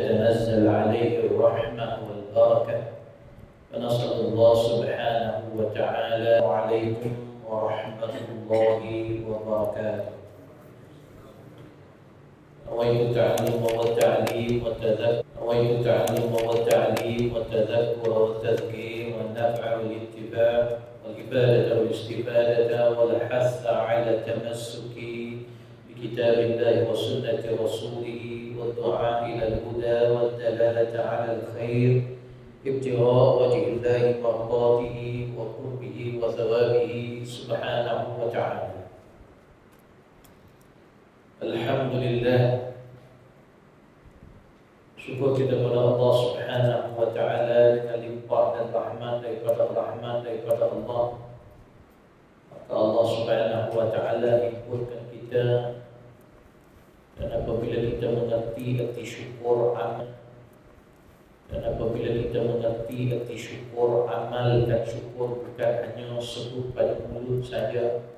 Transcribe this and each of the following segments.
تنزل عليه الرحمة والبركة. فنسأل الله سبحانه وتعالى وعليكم ورحمة الله وبركاته. نويت التعليم والتعليم والتذكر نويت التعليم والتعليم والتذكر والتذكير والنفع والاتباع والإفادة والاستفادة والحث على التمسك بكتاب الله وسنة رسوله والدعاء إلى الهدى والدلالة على الخير ابتغاء وجه الله مرضاته وقربه وثوابه سبحانه وتعالى الحمد لله Syukur kita kepada Allah Subhanahu wa taala dengan limpah dan rahmat daripada rahmat daripada Allah. Maka Allah Subhanahu wa taala hiburkan kita dan apabila kita mengerti arti syukur amal dan apabila kita mengerti arti syukur amal dan syukur bukan hanya sebut pada mulut saja.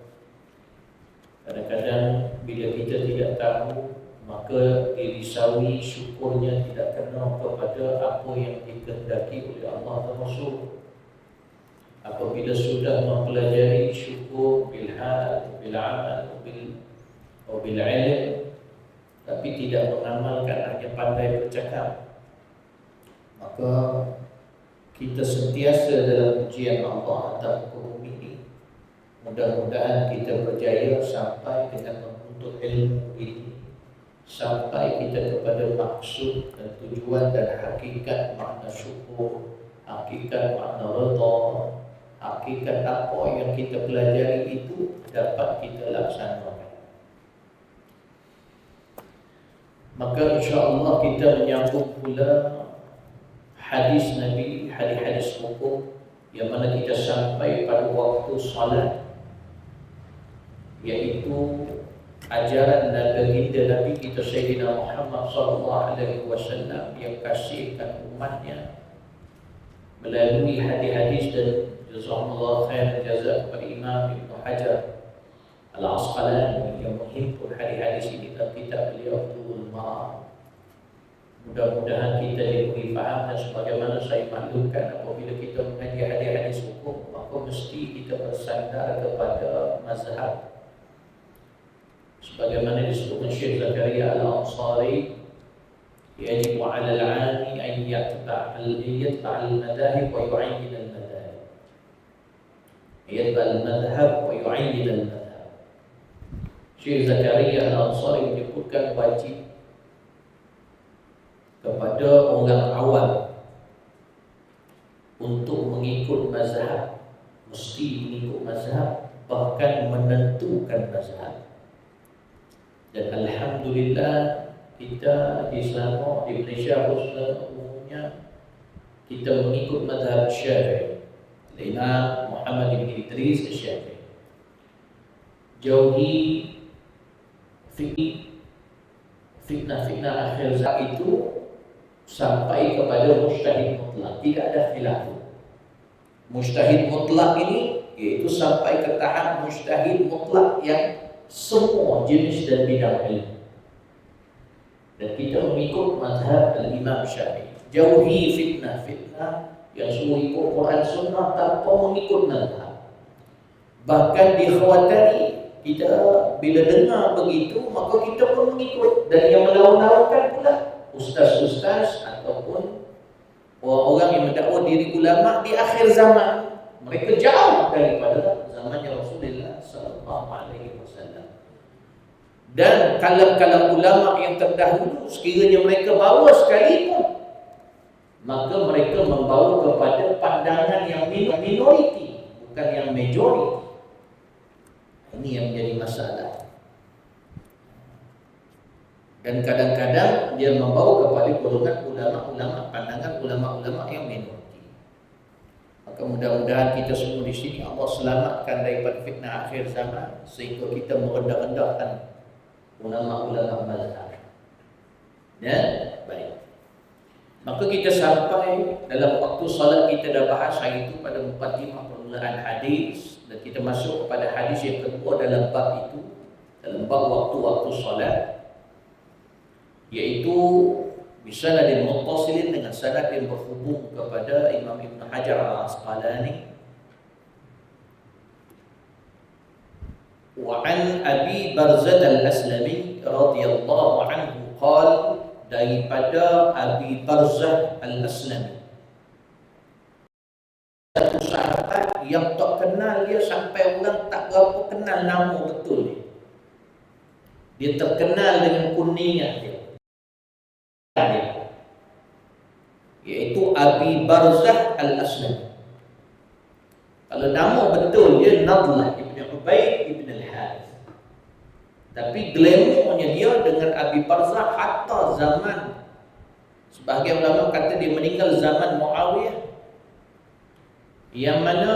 Kadang-kadang bila kita tidak tahu maka dirisawi syukurnya tidak kena kepada apa yang dikehendaki oleh Allah Rasul. Apabila sudah mempelajari syukur bil hal, bil amal, bil atau bil ilm tapi tidak mengamalkan hanya pandai bercakap. Maka kita sentiasa dalam ujian Allah atas hukum ini. Mudah-mudahan kita berjaya sampai dengan menuntut ilmu ini. Sampai kita kepada maksud dan tujuan dan hakikat makna syukur, hakikat makna reda, hakikat apa yang kita pelajari itu dapat kita laksanakan. Maka insya-Allah kita menyambung pula hadis Nabi, hadis-hadis hukum yang mana kita sampai pada waktu salat iaitu ajaran dan baginda Nabi kita Sayyidina Muhammad sallallahu alaihi wasallam yang kasihkan umatnya melalui hadis-hadis dan jazakumullah khair jazak kepada Imam Ibn Hajar Al-Asqalani yang menghimpun hadis-hadis ini dalam kitab beliau Tuhan Ma'am mudah-mudahan kita diberi faham dan sebagaimana saya maklumkan apabila kita mengaji hadis-hadis hukum maka mesti kita bersandar kepada mazhab sebagaimana disebutkan Syekh Zakaria Al-Ansari يجب على العام أن يتبع يتبع المذاهب ويعين المذاهب يتبع المذهب ويعين المذهب Syekh Zakaria Al-Ansari menyebutkan wajib kepada orang awam untuk mengikut mazhab mesti mengikut mazhab bahkan menentukan mazhab dan Alhamdulillah kita di Selangor, di Malaysia khususnya umumnya kita mengikut mazhab Syafi'i. Imam Muhammad bin Idris Syafi'i. Jauhi fitnah-fitnah akhir zaman itu sampai kepada mustahid mutlak. Tidak ada khilaf. Mustahid mutlak ini yaitu sampai ke tahap mustahid mutlak yang semua jenis dan bidang ilmu. Dan kita mengikut mazhab al-Imam Syafi'i. Jauhi fitnah-fitnah yang semua ikut Quran Sunnah tanpa mengikut mazhab. Bahkan dikhawatari kita bila dengar begitu maka kita pun mengikut dan yang melawan-lawankan pula ustaz-ustaz ataupun orang-orang yang mendakwa diri ulama di akhir zaman mereka jauh daripada zamannya Rasulullah sallallahu alaihi wasallam. Dan kalam-kalam ulama yang terdahulu sekiranya mereka bawa sekalipun maka mereka membawa kepada pandangan yang minoriti bukan yang majoriti. Ini yang menjadi masalah. Dan kadang-kadang dia membawa kepada golongan ulama-ulama pandangan ulama-ulama yang minoriti. Maka mudah-mudahan kita semua di sini Allah selamatkan daripada fitnah akhir zaman sehingga kita merendah-rendahkan ulama-ulama mazhab. Ya, baik. Maka kita sampai dalam waktu salat kita dah bahas hari itu pada mukadimah permulaan hadis dan kita masuk kepada hadis yang kedua dalam bab itu dalam bab waktu-waktu salat iaitu bisanadin muttasilin dengan sanad yang berhubung kepada Imam Ibn Hajar al-Asqalani وعن أبي برزة الأسلمي رضي الله عنه قال daripada Abi Barzah Al-Aslami satu sahabat yang tak kenal dia sampai orang tak berapa kenal nama betul dia. Dia terkenal dengan kuningan dia. Iaitu Abi Barzah Al-Aslami kalau nama betul dia Nadlah Ibn Ubaid Ibn Al-Harith. Tapi glamournya dia dengan Abi Barzah hatta zaman. Sebahagian ulama kata dia meninggal zaman Muawiyah. Yang mana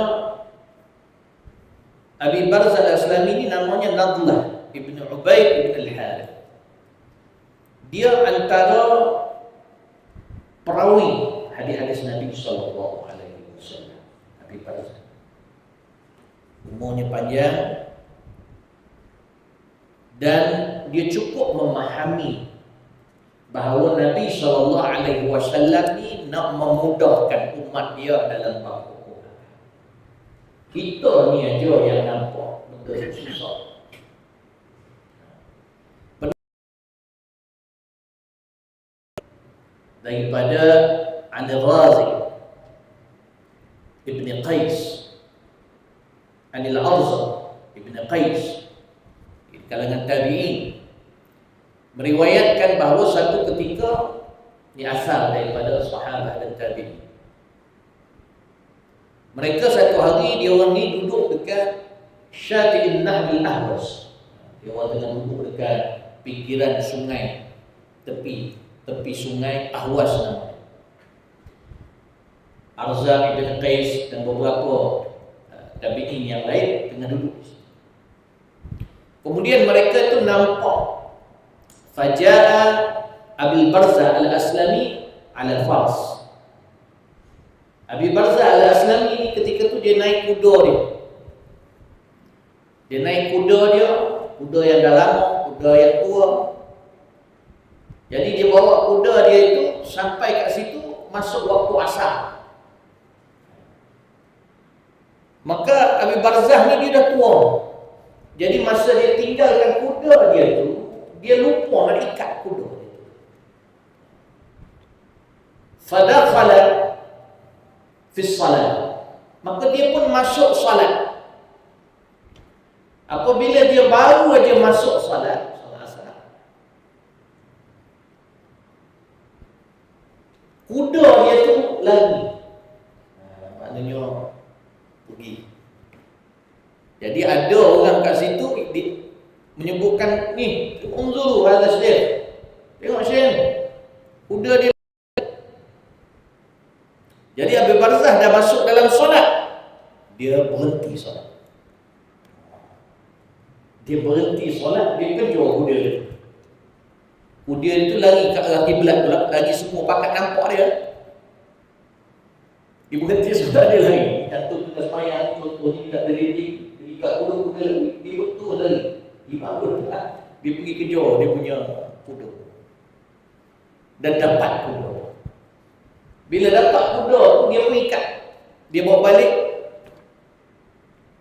Abi Barzah Al-Aslami ini namanya Nadlah Ibn Ubaid Ibn Al-Harith. Dia antara perawi hadis-hadis Nabi sallallahu alaihi wasallam Abi Barzah umurnya panjang dan dia cukup memahami bahawa Nabi sallallahu alaihi wasallam ni nak memudahkan umat dia dalam bab kita ni aja yang nampak benda susah. Daripada Al-Razi Ibn Qais Anil Arza Ibn Qais Di kalangan tabi'in Meriwayatkan bahawa satu ketika Ini asal daripada sahabat dan tabi'in mereka satu hari dia orang ni duduk dekat Syati'in Nahbil Ahwas. Dia orang tengah duduk dekat pinggiran sungai tepi tepi sungai Ahwas nama. Arza ibn Qais dan beberapa uh, tabi'in yang lain tengah duduk. Kemudian mereka tu nampak Faja'a Abil Barza al-Aslami ala Fars. Abi Barzah al-Aslami ni ketika tu dia naik kuda dia. Dia naik kuda dia, kuda yang dah lama, kuda yang tua. Jadi dia bawa kuda dia itu sampai kat situ masuk waktu asar. Maka Abi Barzah ni dia dah tua. Jadi masa dia tinggalkan kuda dia tu, dia lupa nak ikat kuda dia. Fi salat. Maka dia pun masuk salat. Apabila dia baru aja masuk salat kuda dia tu lari ha, maknanya pergi jadi ada orang kat situ di, menyebutkan ni unzuru hadha syekh tengok syekh kuda dia jadi Abu Barzah dah masuk dalam solat. Dia berhenti solat. Dia berhenti solat, dia kejar kuda dia. Kuda itu lari ke arah kiblat pula, lagi semua pakat nampak dia. Dia berhenti solat dia lari. Jatuh ke semayang, contoh ni tak dari dia, dia kat kuda kuda lari. Dia betul lari. Dia bangun lah. Dia pergi kejar dia punya kuda. Dan dapat kuda. Bila dapat kuda dia pun ikat. Dia bawa balik.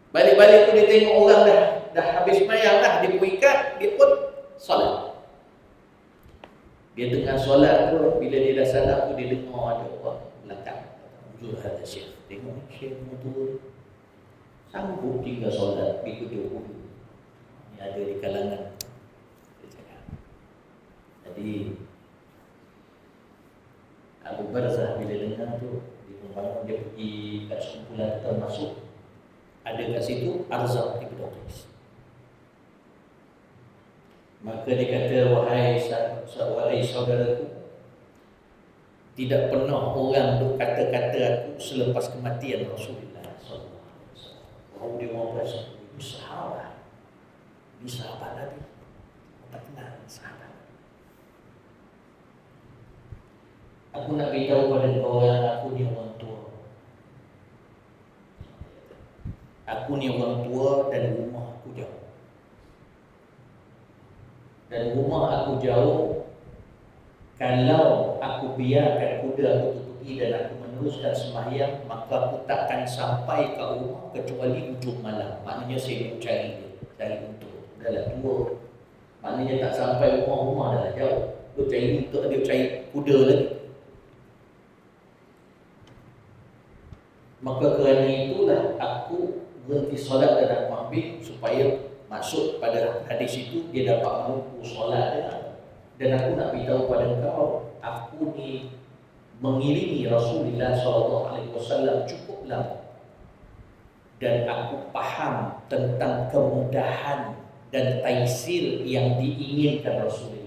Balik-balik tu dia tengok orang dah dah habis mayang lah. Dia pun ikat, dia pun solat. Dia tengah solat tu, bila dia dah salam tu, dia dengar ada orang belakang. Zul ada syekh. Tengok syekh tu Sanggup tinggal solat, pergi kedua kudu. Ini ada di kalangan. Jadi, Abu Barzah bila dengar tu dia membangun dia pergi kat sekumpulan termasuk ada kat situ Arzak Ibn Qais maka dia kata wahai wahai saudaraku tidak pernah orang duk kata-kata aku selepas kematian Rasulullah wasallam. Bahawa dia mau berasa ini sahabat. Ini sahabat Nabi. Tak kenal sahabat. Aku nak beritahu pada yang aku ni orang tua. Aku ni orang tua dan rumah aku jauh. Dan rumah aku jauh. Kalau aku biarkan kuda aku tu pergi dan aku meneruskan sembahyang maka aku takkan sampai ke rumah kecuali ujung malam maknanya saya nak cari dia cari untuk dah tua maknanya tak sampai rumah-rumah dah jauh dia cari untuk dia cari kuda lagi maka kerana itulah aku berhenti solat dan aku ambil supaya masuk pada hadis itu dia dapat mengukur solat dia dan aku nak beritahu pada kau aku ni mengiringi Rasulullah SAW cukuplah dan aku faham tentang kemudahan dan taisir yang diinginkan Rasulullah.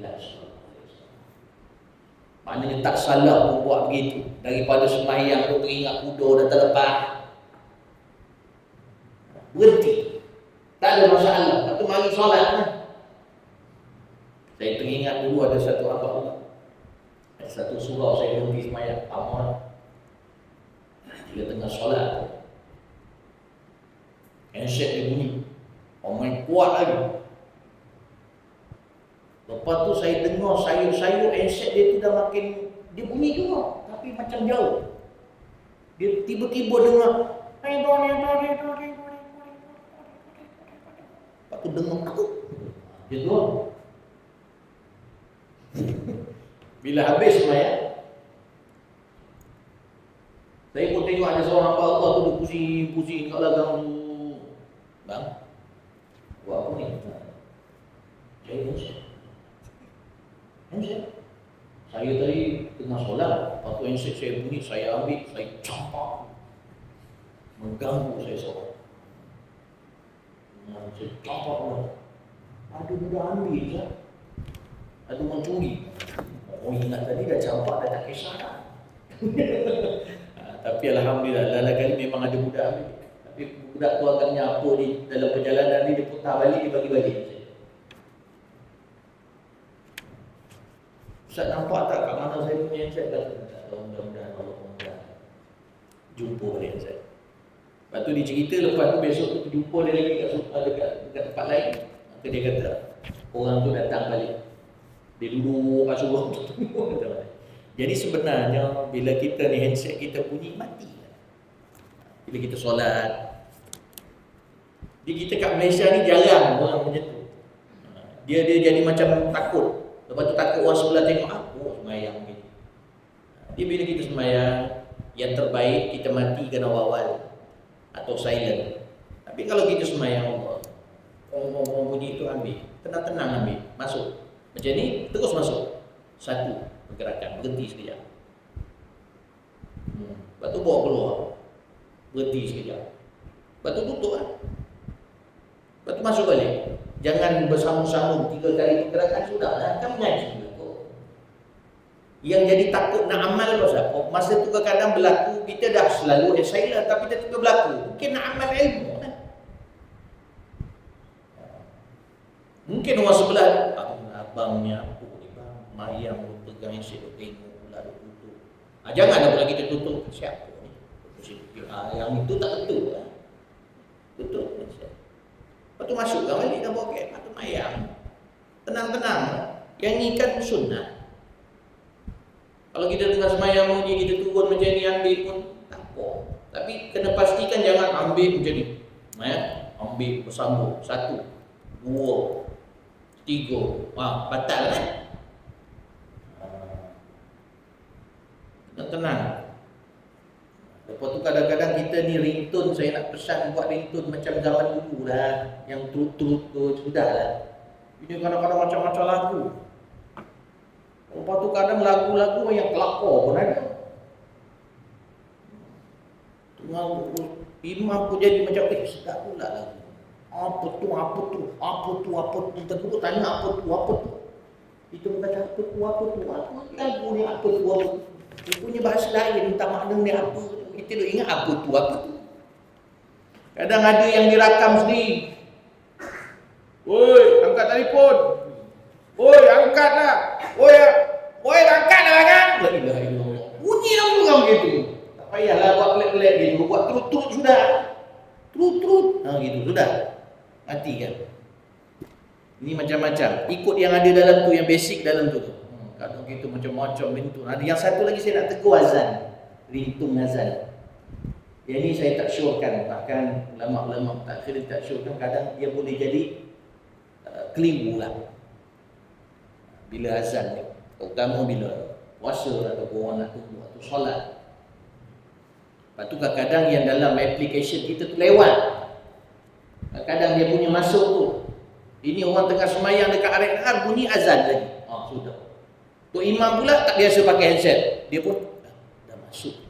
Maknanya tak salah pun buat begitu. Daripada semayang tu teringat kuda dan terlepas. Berhenti. Tak ada masalah. Lepas mari solat kan. Saya teringat dulu ada satu abang Allah. Ada satu surau saya berhenti semayang. Amal. Dia tengah solat. Handset dia bunyi. Orang main kuat lagi. Lepas tu saya dengar sayur-sayur handset dia tu dah makin dia bunyi juga tapi macam jauh. Dia tiba-tiba dengar Lepas tu dengar aku. Dia tu. Bila habis semaya, saya pun tengok ada seorang apa Allah tu pusing-pusing kat belakang tu. Bang, buat apa ni? Saya pun handset. Saya tadi tengah solat, lepas tu saya bunyi, saya ambil, saya campak. Mengganggu saya seorang. Saya campak lah. Ada mudah ambil je. Ada orang curi. Oh ingat tadi dah campak, dah tak kisah lah. Tapi Alhamdulillah, lala kali memang ada budak ambil. Tapi budak tu akan nyapu di dalam perjalanan ni, dia putar balik, dia bagi-bagi. Ustaz nampak tak kat mana saya punya handset kata tak tahu mudah-mudahan Allah mudah jumpa balik handset. Lepas tu dia cerita lepas tu besok tu jumpa dia lagi kat, dekat, dekat tempat lain. Maka dia kata orang tu datang balik. Dia duduk kat surau tu Jadi sebenarnya bila kita ni handset kita bunyi mati. Bila kita solat. Jadi kita kat Malaysia ni jarang orang macam tu. Dia dia jadi macam takut. Lepas tu takut orang sebelah tengok aku ah, semayang ni. Jadi bila kita semayang, yang terbaik kita matikan awal-awal atau silent. Tapi kalau kita semayang Allah, orang-orang bunyi itu ambil, tenang-tenang ambil, masuk. Macam ni, terus masuk. Satu pergerakan, berhenti sekejap. Hmm. Lepas tu bawa keluar. Berhenti sekejap. Lepas tu tutup lah. Lepas tu masuk balik. Jangan bersama-sama tiga kali pergerakan sudah lah kan mengaji yang jadi takut nak amal apa siapa? Masa tu kadang berlaku kita dah selalu silent tapi kita tetap berlaku. Mungkin nak amal ilmu kan mungkin orang sebelah abangnya aku ni bang? Mayang pegang yang saya tengok lalu tutup. Ah, jangan lagi kita tutup. Siapa ni? Ah, yang itu tak betul lah. Tu masuk ke balik dah bawa kat mata mayang. Tenang-tenang. Yang ni kan sunnah. Kalau kita tengah semayang ni kita turun macam ni ambil pun tak apa. Tapi kena pastikan jangan ambil macam ni. Ya? Ambil bersambung. Satu. Dua. Tiga. Ha, batal kan? Tenang-tenang. Lepas tu kadang-kadang kita ni ringtone saya nak pesan buat ringtone macam zaman dulu lah yang turut-turut tu sudah lah. Ini kadang-kadang macam-macam lagu. Lepas tu kadang lagu-lagu yang kelakor pun ada. Tengah imam pun jadi macam eh sedap pula lagu. Apa tu, apa tu, apa tu, apa tu. Kita pun tanya apa tu, apa tu. Itu berkata apa tu, apa tu, apa tu. Lagu ni apa tu, apa tu. Dia punya bahasa lain, minta makna ni apa tu. Kita duk ingat apa tu, apa tu. Kadang ada yang dirakam sendiri. Woi, angkat telefon. Woi, angkatlah. Woi, woi, angkatlah kan. La ilaha illallah. Bunyi lah orang gitu. Tak payahlah buat pelik-pelik gitu. Buat terut-terut sudah. Terut-terut. Ha gitu, sudah. Mati kan. Ini macam-macam. Ikut yang ada dalam tu, yang basic dalam tu. Hmm. Kadang kita macam-macam pintu. Ada yang satu lagi saya nak tegur azan. Rintung azan. Yang ini saya tak syorkan. Bahkan ulama-ulama tak kira tak syorkan. Kadang dia boleh jadi uh, keliru lah. Bila azan ni. Terutama bila puasa atau orang nak tunggu atau solat. Lepas tu kadang-kadang yang dalam application kita tu lewat. Kadang-kadang dia punya masuk tu. Ini orang tengah semayang dekat nahar bunyi azan lagi. Ah, sudah. Tu imam pula tak biasa pakai handset. Dia pun dah, masuk.